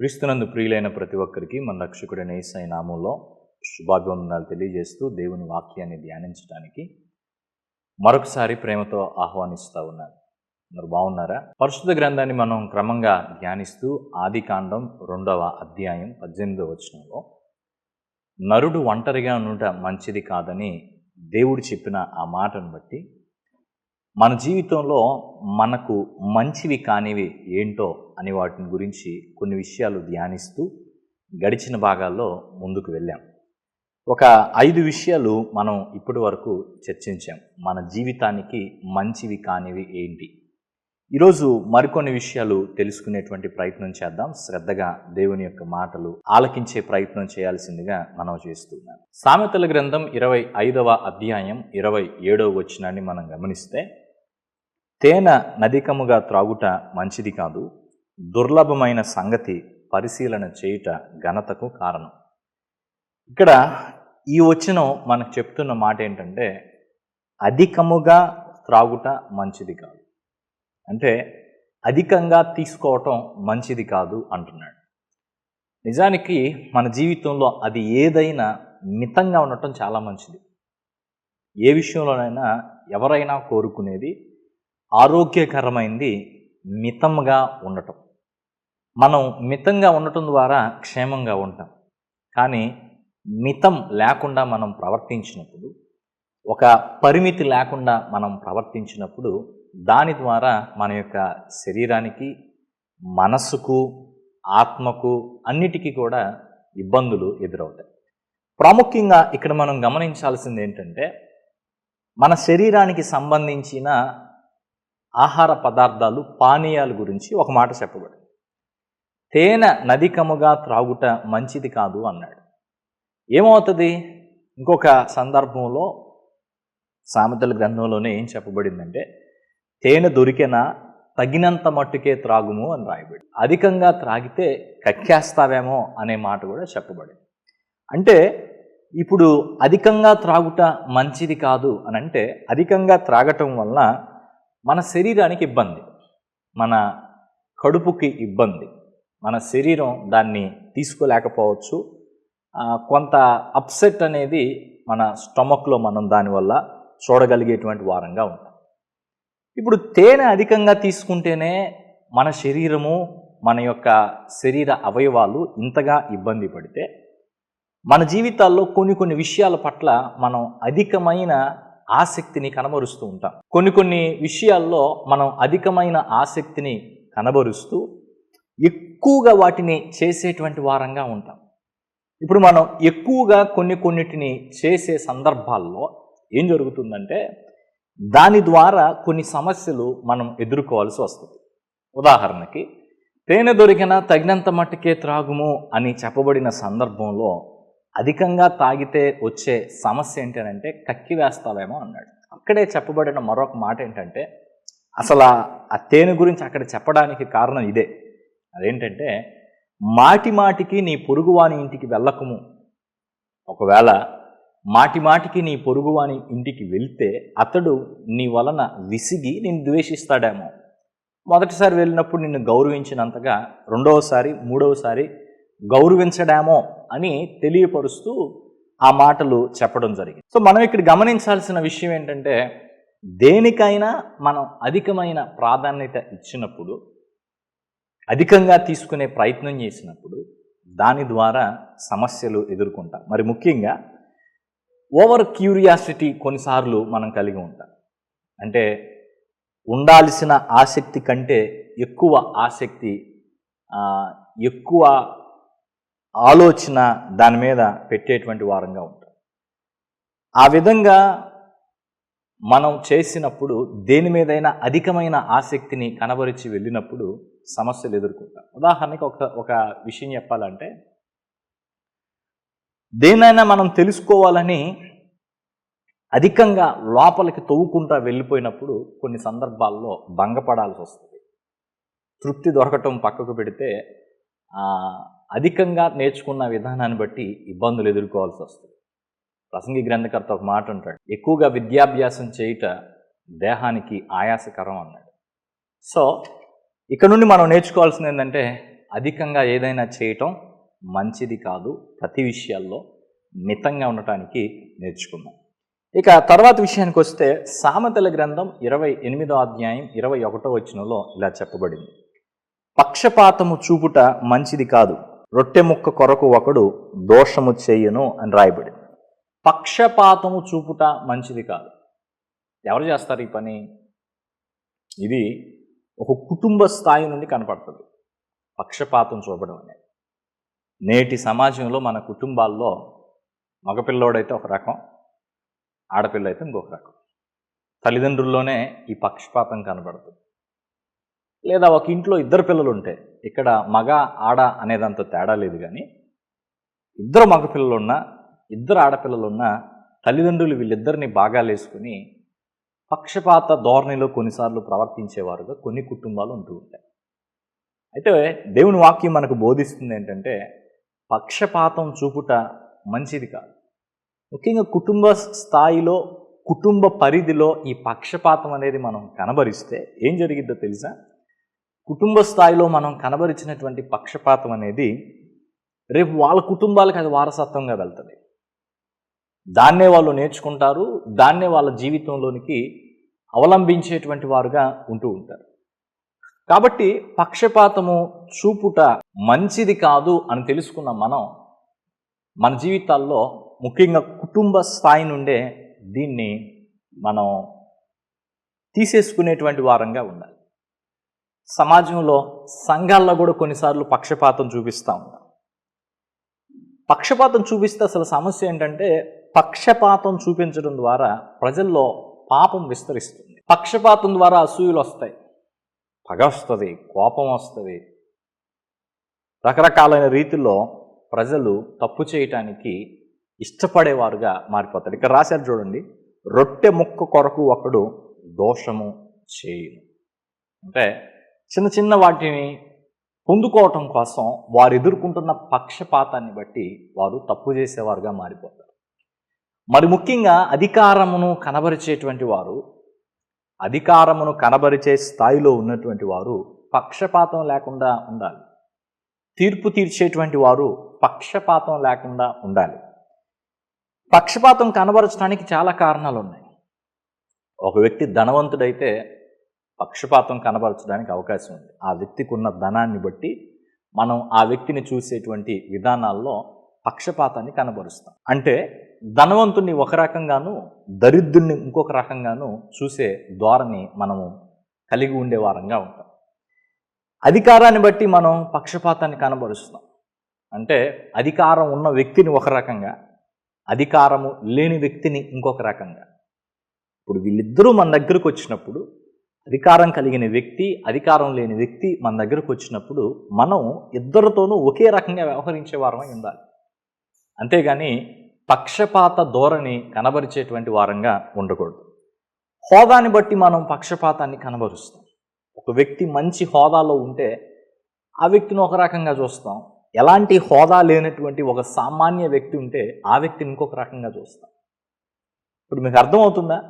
క్రీస్తునందు ప్రియులైన ప్రతి ఒక్కరికి మన రక్షకుడైన యేసయ్య నామంలో శుభాభివందనాలు తెలియజేస్తూ దేవుని వాక్యాన్ని ధ్యానించడానికి మరొకసారి ప్రేమతో ఆహ్వానిస్తూ ఉన్నాను. మరి బాగున్నారా? పరిశుద్ధ గ్రంథాన్ని మనం క్రమంగా ధ్యానిస్తూ ఆది కాండం రెండవ అధ్యాయం పద్దెనిమిదవ వచనంలో నరుడు ఒంటరిగా ఉండట మంచిది కాదని దేవుడు చెప్పిన ఆ మాటను బట్టి మన జీవితంలో మనకు మంచివి కానివి ఏంటో అని వాటిని గురించి కొన్ని విషయాలు ధ్యానిస్తూ గడిచిన భాగాల్లో ముందుకు వెళ్ళాం. ఒక ఐదు విషయాలు మనం ఇప్పటి వరకు చర్చించాం. మన జీవితానికి మంచివి కానివి ఏంటి? ఈరోజు మరికొన్ని విషయాలు తెలుసుకునేటువంటి ప్రయత్నం చేద్దాం. శ్రద్ధగా దేవుని యొక్క మాటలు ఆలకించే ప్రయత్నం చేయాల్సిందిగా మనం చేస్తున్నాం సామెతల గ్రంథం ఇరవై ఐదవ అధ్యాయం ఇరవై ఏడవ వచ్చినాన్ని మనం గమనిస్తే తేనె నదికముగా త్రాగుట మంచిది కాదు. దుర్లభమైన సంగతి పరిశీలన చేయుట ఘనతకు కారణం. ఇక్కడ ఈ వచ్చిన మనకు చెప్తున్న మాట ఏంటంటే అధికముగా త్రాగుట మంచిది కాదు. అంటే అధికంగా తీసుకోవటం మంచిది కాదు అంటున్నాడు. నిజానికి మన జీవితంలో అది ఏదైనా మితంగా ఉండటం చాలా మంచిది. ఏ విషయంలోనైనా ఎవరైనా కోరుకునేది ఆరోగ్యకరమైంది మితంగా ఉండటం. మనం మితంగా ఉండటం ద్వారా క్షేమంగా ఉంటాం. కానీ మితం లేకుండా మనం ప్రవర్తించినప్పుడు ఒక పరిమితి లేకుండా మనం ప్రవర్తించినప్పుడు దాని ద్వారా మన యొక్క శరీరానికి మనస్సుకు ఆత్మకు అన్నిటికీ కూడా ఇబ్బందులు ఎదురవుతాయి. ప్రాముఖ్యంగా ఇక్కడ మనం గమనించాల్సింది ఏంటంటే మన శరీరానికి సంబంధించిన ఆహార పదార్థాలు పానీయాల గురించి ఒక మాట చెప్పబడింది తేనె నదికముగా త్రాగుట మంచిది కాదు అన్నాడు. ఏమవుతుంది? ఇంకొక సందర్భంలో సామెతల గ్రంథంలోనే ఏం చెప్పబడిందంటే తేనె దొరికినా తగినంత మట్టుకే త్రాగుము అని రాయబడి అధికంగా త్రాగితే కక్కేస్తావేమో అనే మాట కూడా చెప్పబడింది. అంటే ఇప్పుడు అధికంగా త్రాగుట మంచిది కాదు అని అంటే అధికంగా త్రాగటం వలన మన శరీరానికి ఇబ్బంది. మన కడుపుకి ఇబ్బంది. మన శరీరం దాన్ని తీసుకోలేకపోవచ్చు. కొంత అప్సెట్ అనేది మన స్టమక్లో మనం దానివల్ల చూడగలిగేటువంటి వారంగా ఉంటాం. ఇప్పుడు తేనె అధికంగా తీసుకుంటేనే మన శరీరము మన యొక్క శరీర అవయవాలు ఇంతగా ఇబ్బంది పడితే మన జీవితాల్లో కొన్ని కొన్ని విషయాల పట్ల మనం అధికమైన ఆసక్తిని కనబరుస్తూ ఉంటాం. కొన్ని కొన్ని విషయాల్లో మనం అధికమైన ఆసక్తిని కనబరుస్తూ ఎక్కువగా వాటిని చేసేటువంటి వారంగా ఉంటాం. ఇప్పుడు మనం ఎక్కువగా కొన్ని కొన్నిటిని చేసే సందర్భాల్లో ఏం జరుగుతుందంటే దాని ద్వారా కొన్ని సమస్యలు మనం ఎదుర్కోవాల్సి వస్తుంది. ఉదాహరణకి తేనె దొరికిన తగినంత మట్టుకే త్రాగుము అని చెప్పబడిన సందర్భంలో అధికంగా తాగితే వచ్చే సమస్య ఏంటంటే కక్కి వేస్తావేమో అన్నాడు. అక్కడే చెప్పబడిన మరొక మాట ఏంటంటే అసలు ఆ- తేనె గురించి అక్కడ చెప్పడానికి కారణం ఇదే. అదేంటంటే మాటి మాటికి నీ పొరుగువాని ఇంటికి వెళ్ళకము. ఒకవేళ మాటి మాటికి నీ పొరుగువాని ఇంటికి వెళ్తే అతడు నీ వలన విసిగి నిన్ను ద్వేషిస్తాడేమో. మొదటిసారి వెళ్ళినప్పుడు నిన్ను గౌరవించినంతగా రెండవసారి మూడవసారి గౌరవించడేమో. అని తెలియపరుస్తూ ఆ మాటలు చెప్పడం జరిగింది. సో మనం ఇక్కడ గమనించాల్సిన విషయం ఏంటంటే దేనికైనా మనం అధికమైన ప్రాధాన్యత ఇచ్చినప్పుడు అధికంగా తీసుకునే ప్రయత్నం చేసినప్పుడు దాని ద్వారా సమస్యలు ఎదుర్కొంటాం. మరి ముఖ్యంగా ఓవర్ క్యూరియాసిటీ కొన్నిసార్లు మనం కలిగి ఉంటాం. అంటే ఉండాల్సిన ఆసక్తి కంటే ఎక్కువ ఆసక్తి ఎక్కువ ఆలోచన దాని మీద పెట్టేటువంటి వారంగా ఉంటాం ఆ విధంగా మనం చేసినప్పుడు దేని మీదైనా అధికమైన ఆసక్తిని కనబరిచి వెళ్ళినప్పుడు సమస్యలు ఎదుర్కొంటాం. ఉదాహరణకి ఒక ఒక విషయం చెప్పాలంటే దేనైనా మనం తెలుసుకోవాలని అధికంగా లోపలికి తవ్వుకుంటా వెళ్ళిపోయినప్పుడు కొన్ని సందర్భాల్లో భంగపడాల్సి వస్తుంది. తృప్తి దొరకటం పక్కకు పెడితే అధికంగా నేర్చుకున్న విధానాన్ని బట్టి ఇబ్బందులు ఎదుర్కోవాల్సి వస్తుంది. ప్రసంగి గ్రంథకర్త ఒక మాట అంటాడు ఎక్కువగా విద్యాభ్యాసం చేయుట దేహానికి ఆయాసకరం అన్నాడు. సో ఇక్కడ నుండి మనం నేర్చుకోవాల్సింది ఏంటంటే అధికంగా ఏదైనా చేయటం మంచిది కాదు ప్రతి విషయాల్లో మితంగా ఉండటానికి నేర్చుకుందాం. ఇక తర్వాత విషయానికి వస్తే సామెతల గ్రంథం ఇరవై ఎనిమిదో అధ్యాయం ఇరవై ఒకటో వచనంలో ఇలా చెప్పబడింది. పక్షపాతము చూపుట మంచిది కాదు. రొట్టె ముక్క కొరకు ఒకడు దోషము చేయను అని రాయబడి పక్షపాతము చూపుట మంచిది కాదు. ఎవరు చేస్తారు ఈ పని? ఇది ఒక కుటుంబ స్థాయి నుండి కనపడుతుంది. పక్షపాతం చూపడం అనేది. నేటి సమాజంలో మన కుటుంబాల్లో మగపిల్లోడైతే ఒక రకం ఆడపిల్ల అయితే ఇంకొక రకం. తల్లిదండ్రుల్లోనే ఈ పక్షపాతం కనబడుతుంది. లేదా ఒక ఇంట్లో ఇద్దరు పిల్లలు ఉంటే ఇక్కడ మగ ఆడ అనేదంత తేడా లేదు కానీ ఇద్దరు మగపిల్లలు ఉన్నా ఇద్దరు ఆడపిల్లలు ఉన్నా తల్లిదండ్రులు వీళ్ళిద్దరిని బాగా లేసుకుని పక్షపాత ధోరణిలో కొన్నిసార్లు ప్రవర్తించేవారుగా కొన్ని కుటుంబాలు ఉంటూ ఉంటాయి. అయితే దేవుని వాక్యం మనకు బోధిస్తుంది ఏంటంటే పక్షపాతం చూపుట మంచిది కాదు. ముఖ్యంగా కుటుంబ స్థాయిలో కుటుంబ పరిధిలో ఈ పక్షపాతం అనేది మనం కనబరిస్తే ఏం జరిగిద్దో తెలుసా? కుటుంబ స్థాయిలో మనం కనబరిచినటువంటి పక్షపాతం అనేది రేపు వాళ్ళ కుటుంబాలకు అది వారసత్వంగా వెళ్తుంది. దాన్నే వాళ్ళు నేర్చుకుంటారు దాన్నే వాళ్ళ జీవితంలోనికి అవలంబించేటువంటి వారుగా ఉంటూ ఉంటారు. కాబట్టి పక్షపాతము చూపుట మంచిది కాదు అని తెలుసుకున్న మనం మన జీవితాల్లో ముఖ్యంగా కుటుంబ స్థాయి నుండే దీన్ని మనం తీసేసుకునేటువంటి వారంగా ఉండాలి. సమాజంలో సంఘాల్లో కూడా కొన్నిసార్లు పక్షపాతం చూపిస్తూ ఉంటాం. పక్షపాతం చూపిస్తే అసలు సమస్య ఏంటంటే పక్షపాతం చూపించడం ద్వారా ప్రజల్లో పాపం విస్తరిస్తుంది. పక్షపాతం ద్వారా అసూయలు వస్తాయి. పగ వస్తుంది కోపం వస్తుంది. రకరకాలైన రీతిలో ప్రజలు తప్పు చేయటానికి ఇష్టపడేవారుగా మారిపోతారు. ఇక్కడ రాశారు చూడండి రొట్టె ముక్క కొరకు ఒకడు దోషము చేయను. అంటే చిన్న చిన్న వాటిని పొందుకోవటం కోసం వారు ఎదుర్కొంటున్న పక్షపాతాన్ని బట్టి వారు తప్పు చేసేవారుగా మారిపోతారు. మరి ముఖ్యంగా అధికారమును కనబరిచేటువంటి వారు అధికారమును కనబరిచే స్థాయిలో ఉన్నటువంటి వారు పక్షపాతం లేకుండా ఉండాలి. తీర్పు తీర్చేటువంటి వారు పక్షపాతం లేకుండా ఉండాలి. పక్షపాతం కనబరచడానికి చాలా కారణాలు ఉన్నాయి ఒక వ్యక్తి ధనవంతుడైతే పక్షపాతం కనబరచడానికి అవకాశం ఉంది. ఆ వ్యక్తికి ఉన్న ధనాన్ని బట్టి మనం ఆ వ్యక్తిని చూసేటువంటి విధానాల్లో పక్షపాతాన్ని కనబరుస్తాం. అంటే ధనవంతుణ్ణి ఒక రకంగాను దరిద్రుణ్ణి ఇంకొక రకంగాను చూసే ధోరణి మనము కలిగి ఉండే వారంగా ఉంటాం. అధికారాన్ని బట్టి మనం పక్షపాతాన్ని కనబరుస్తాం. అంటే అధికారం ఉన్న వ్యక్తిని ఒక రకంగా అధికారము లేని వ్యక్తిని ఇంకొక రకంగా. ఇప్పుడు వీళ్ళిద్దరూ మన దగ్గరకు వచ్చినప్పుడు అధికారం కలిగిన వ్యక్తి అధికారం లేని వ్యక్తి మన దగ్గరకు వచ్చినప్పుడు మనం ఇద్దరితోనూ ఒకే రకంగా వ్యవహరించే వారమై ఉండాలి. అంతేగాని పక్షపాత ధోరణి కనబరిచేటువంటి వారంగా ఉండకూడదు. హోదాని బట్టి మనం పక్షపాతాన్ని కనబరుస్తాం. ఒక వ్యక్తి మంచి హోదాలో ఉంటే ఆ వ్యక్తిని ఒక రకంగా చూస్తాం. ఎలాంటి హోదా లేనటువంటి ఒక సామాన్య వ్యక్తి ఉంటే ఆ వ్యక్తిని ఇంకొక రకంగా చూస్తాం. ఇప్పుడు మీకు అర్థమవుతుందా?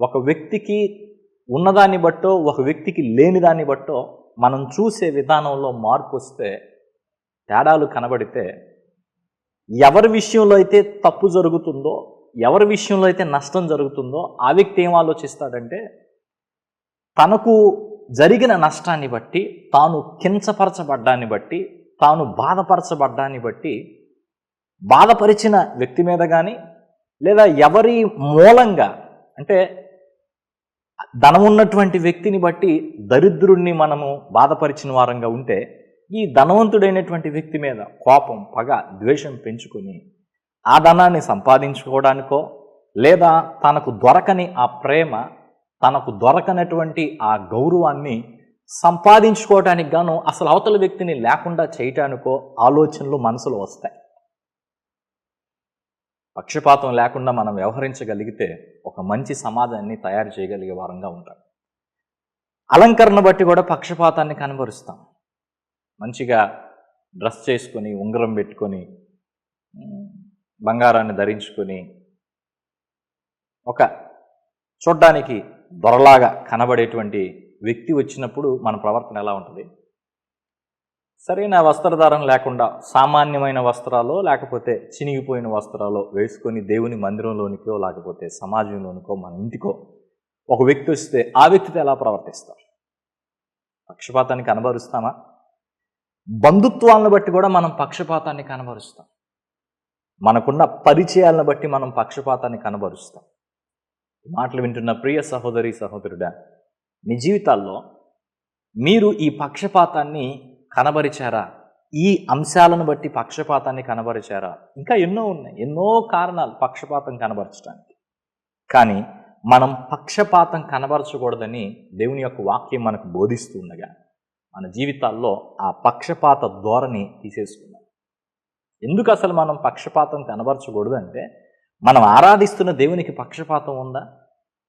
ఒక వ్యక్తికి ఉన్నదాన్ని బట్టో ఒక వ్యక్తికి లేని దాన్ని బట్టో మనం చూసే విధానంలో మార్పు వస్తే తేడాలు కనబడితే ఎవరి విషయంలో అయితే తప్పు జరుగుతుందో ఎవరి విషయంలో అయితే నష్టం జరుగుతుందో ఆ వ్యక్తి ఏం ఆలోచిస్తాడంటే తనకు జరిగిన నష్టాన్ని బట్టి తాను కించపరచబడ్డాన్ని బట్టి తాను బాధపరచబడ్డాన్ని బట్టి బాధపరిచిన వ్యక్తి మీద కానీ లేదా ఎవరి మూలంగా అంటే ధనం ఉన్నటువంటి వ్యక్తిని బట్టి దరిద్రుణ్ణి మనము బాధపరిచిన వారంగా ఉంటే ఈ ధనవంతుడైనటువంటి వ్యక్తి మీద కోపం పగ ద్వేషం పెంచుకొని ఆ ధనాన్ని సంపాదించుకోవడానికో లేదా తనకు దొరకని ఆ ప్రేమ తనకు దొరకనటువంటి ఆ గౌరవాన్ని సంపాదించుకోవటానికి గాను అసలు అవతల వ్యక్తిని లేకుండా చేయటానికో ఆలోచనలు మనసులో వస్తాయి. పక్షపాతం లేకుండా మనం వ్యవహరించగలిగితే ఒక మంచి సమాజాన్ని తయారు చేయగలిగే వారంగా ఉంటాం. అలంకరణ బట్టి కూడా పక్షపాతాన్ని కనబరుస్తాం. మంచిగా డ్రెస్ చేసుకొని ఉంగరం పెట్టుకొని బంగారాన్ని ధరించుకొని ఒక చూడ్డానికి దొరలాగా కనబడేటువంటి వ్యక్తి వచ్చినప్పుడు మన ప్రవర్తన ఎలా ఉంటుంది? సరైన వస్త్రధారం లేకుండా సామాన్యమైన వస్త్రాలు లేకపోతే చినిగిపోయిన వస్త్రాలు వేసుకొని దేవుని మందిరంలోనికో లేకపోతే సమాజంలోనికో మన ఇంటికో ఒక వ్యక్తి వస్తే ఆ వ్యక్తితో ఎలా ప్రవర్తిస్తాం పక్షపాతాన్ని కనబరుస్తామా బంధుత్వాలను బట్టి కూడా మనం పక్షపాతాన్ని కనబరుస్తాం. మనకున్న పరిచయాలను బట్టి మనం పక్షపాతాన్ని కనబరుస్తాం. మాటలు వింటున్న ప్రియ సహోదరి సహోదరుడా మీ జీవితాల్లో మీరు ఈ పక్షపాతాన్ని కనబరిచారా? ఈ అంశాలను బట్టి పక్షపాతాన్ని కనబరిచారా? ఇంకా ఎన్నో ఉన్నాయి. ఎన్నో కారణాలు పక్షపాతం కనబరచడానికి. కానీ మనం పక్షపాతం కనబరచకూడదని దేవుని యొక్క వాక్యం మనకు బోధిస్తూ ఉండగా మన జీవితాల్లో ఆ పక్షపాత ధోరణి తీసేసుకున్నాం. ఎందుకు అసలు మనం పక్షపాతం కనబరచకూడదు అంటే మనం ఆరాధిస్తున్న దేవునికి పక్షపాతం ఉందా?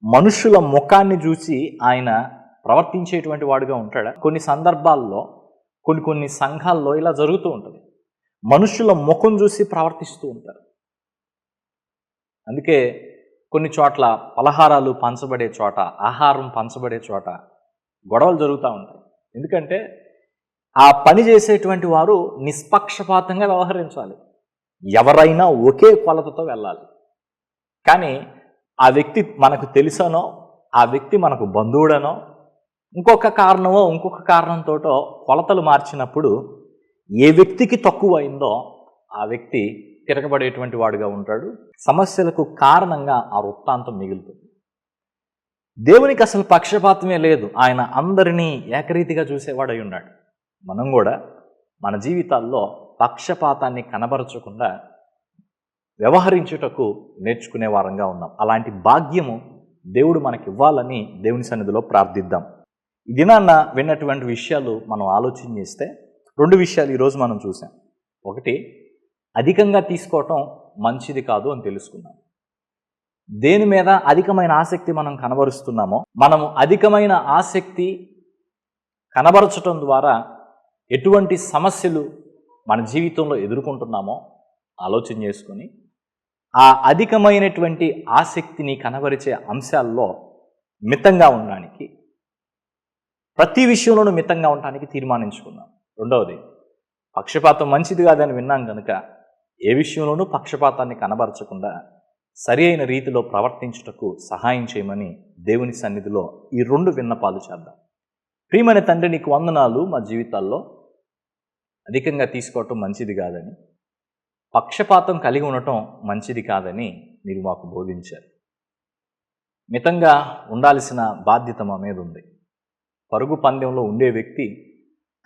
మనుషుల ముఖాన్ని చూసి ఆయన ప్రవర్తించేటువంటి వాడుగా ఉంటాడా? కొన్ని సందర్భాల్లో కొన్ని కొన్ని సంఘాల్లో ఇలా జరుగుతూ ఉంటుంది. మనుషుల ముఖం చూసి ప్రవర్తిస్తూ ఉంటారు. అందుకే కొన్ని చోట్ల పలహారాలు పంచబడే చోట ఆహారం పంచబడే చోట గొడవలు జరుగుతూ ఉంటాయి. ఎందుకంటే ఆ పని చేసేటువంటి వారు నిష్పక్షపాతంగా వ్యవహరించాలి. ఎవరైనా ఒకే కొలతతో వెళ్ళాలి. కానీ ఆ వ్యక్తి మనకు తెలుసనో ఆ వ్యక్తి మనకు బంధువుడనో ఇంకొక కారణమో ఇంకొక కారణంతోటో కొలతలు మార్చినప్పుడు ఏ వ్యక్తికి తక్కువ అయిందో ఆ వ్యక్తి తిరగబడేటువంటి వాడుగా ఉంటాడు. సమస్యలకు కారణంగా ఆ వృత్తాంతం మిగులుతుంది. దేవునికి అసలు పక్షపాతమే లేదు. ఆయన అందరినీ ఏకరీతిగా చూసేవాడై ఉన్నాడు. మనం కూడా మన జీవితాల్లో పక్షపాతాన్ని కనబరచకుండా వ్యవహరించుటకు నేర్చుకునే వారంగా ఉన్నాం. అలాంటి భాగ్యము దేవుడు మనకి ఇవ్వాలని దేవుని సన్నిధిలో ప్రార్థిద్దాం. ఈ దినాన్న విన్నటువంటి విషయాలు మనం ఆలోచన చేస్తే రెండు విషయాలు ఈరోజు మనం చూసాం. ఒకటి అధికంగా తీసుకోవటం మంచిది కాదు అని తెలుసుకున్నాం. దేని మీద అధికమైన ఆసక్తి మనం కనబరుస్తున్నామో మనము అధికమైన ఆసక్తి కనబరచటం ద్వారా ఎటువంటి సమస్యలు మన జీవితంలో ఎదుర్కొంటున్నామో ఆలోచన చేసుకొని ఆ అధికమైనటువంటి ఆసక్తిని కనబరిచే అంశాల్లో మితంగా ఉండడానికి ప్రతి విషయంలోనూ మితంగా ఉండడానికి తీర్మానించుకున్నాం రెండవది పక్షపాతం మంచిది కాదని విన్నాం కనుక ఏ విషయంలోనూ పక్షపాతాన్ని కనబరచకుండా సరి అయిన రీతిలో ప్రవర్తించుటకు సహాయం చేయమని దేవుని సన్నిధిలో ఈ రెండు విన్నపాలు చేద్దాం. ప్రియమైన తండ్రి నీకు వందనాలు మా జీవితాల్లో. అధికంగా తీసుకోవటం మంచిది కాదని పక్షపాతం కలిగి ఉండటం మంచిది కాదని మీరు మాకు బోధించారు. మితంగా ఉండాల్సిన బాధ్యత మా మీద ఉంది. పరుగు పందెంలో ఉండే వ్యక్తి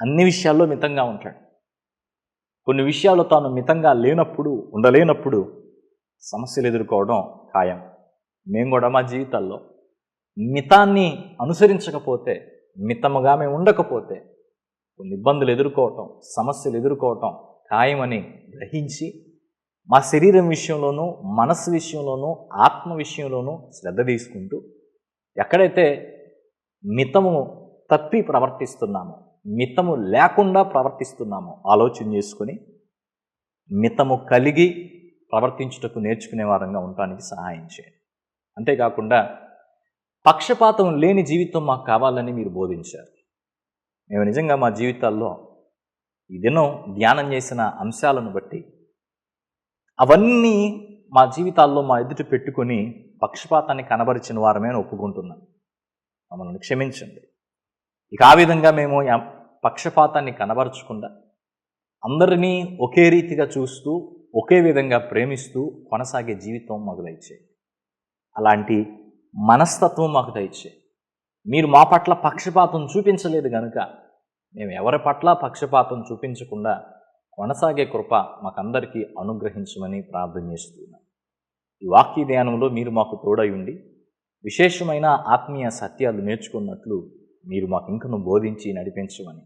అన్ని విషయాల్లో మితంగా ఉంటాడు. కొన్ని విషయాల్లో తాను మితంగా లేనప్పుడు ఉండలేనప్పుడు సమస్యలు ఎదుర్కోవడం ఖాయం. మేము కూడా మా జీవితాల్లో మితాన్ని అనుసరించకపోతే మితముగా మేము ఉండకపోతే కొన్ని ఇబ్బందులు ఎదుర్కోవటం సమస్యలు ఎదుర్కోవటం ఖాయమని గ్రహించి మా శరీరం విషయంలోనూ మనస్సు విషయంలోనూ ఆత్మ విషయంలోనూ శ్రద్ధ తీసుకుంటూ ఎక్కడైతే మితము తప్పి ప్రవర్తిస్తున్నాము. మితము లేకుండా ప్రవర్తిస్తున్నాము. ఆలోచన చేసుకొని మితము కలిగి ప్రవర్తించుటకు నేర్చుకునే వారంగా ఉండటానికి సహాయం చేయండి. అంతేకాకుండా పక్షపాతం లేని జీవితం మాకు కావాలని మీరు బోధించారు. మేము నిజంగా మా జీవితాల్లో ఈ దినం ధ్యానం చేసిన అంశాలను బట్టి అవన్నీ మా జీవితాల్లో మా ఎదుట పెట్టుకొని పక్షపాతాన్ని కనబరిచిన వారమే ఒప్పుకుంటున్నాను. మమ్మల్ని క్షమించండి. ఇక ఆ విధంగా మేము ఆ పక్షపాతాన్ని కనబరచకుండా అందరినీ ఒకే రీతిగా చూస్తూ ఒకే విధంగా ప్రేమిస్తూ కొనసాగే జీవితం మాకు దయచేయి అలాంటి మనస్తత్వం మాకు దయచేయి మీరు మా పట్ల పక్షపాతం చూపించలేదు కనుక మేము ఎవరి పట్ల పక్షపాతం చూపించకుండా కొనసాగే కృప మాకందరికీ అనుగ్రహించమని ప్రార్థన చేస్తున్నాం. ఈ వాక్య ధ్యానంలో మీరు మాకు తోడై ఉండి విశేషమైన ఆత్మీయ సత్యాలు నేర్చుకున్నట్లు మీరు మాకు ఇంకను బోధించి నడిపించమని.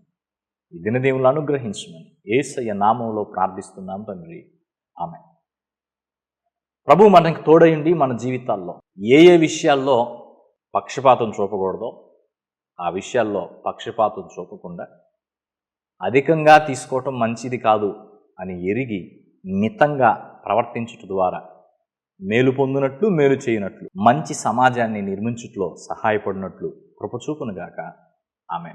ఈ దినదేవులను అనుగ్రహించమని ఏసయ్య నామంలో ప్రార్థిస్తున్నాం తండ్రి. ఆమె ప్రభు మనకి తోడయండి మన జీవితాల్లో ఏ ఏ విషయాల్లో పక్షపాతం చూపకూడదో ఆ విషయాల్లో పక్షపాతం చూపకుండా అధికంగా తీసుకోవటం మంచిది కాదు అని ఎరిగి మితంగా ప్రవర్తించుట ద్వారా మేలు పొందినట్లు మేలు చేయనట్లు మంచి సమాజాన్ని నిర్మించుట్లో సహాయపడినట్లు కృపచూపునుగాక ఆమె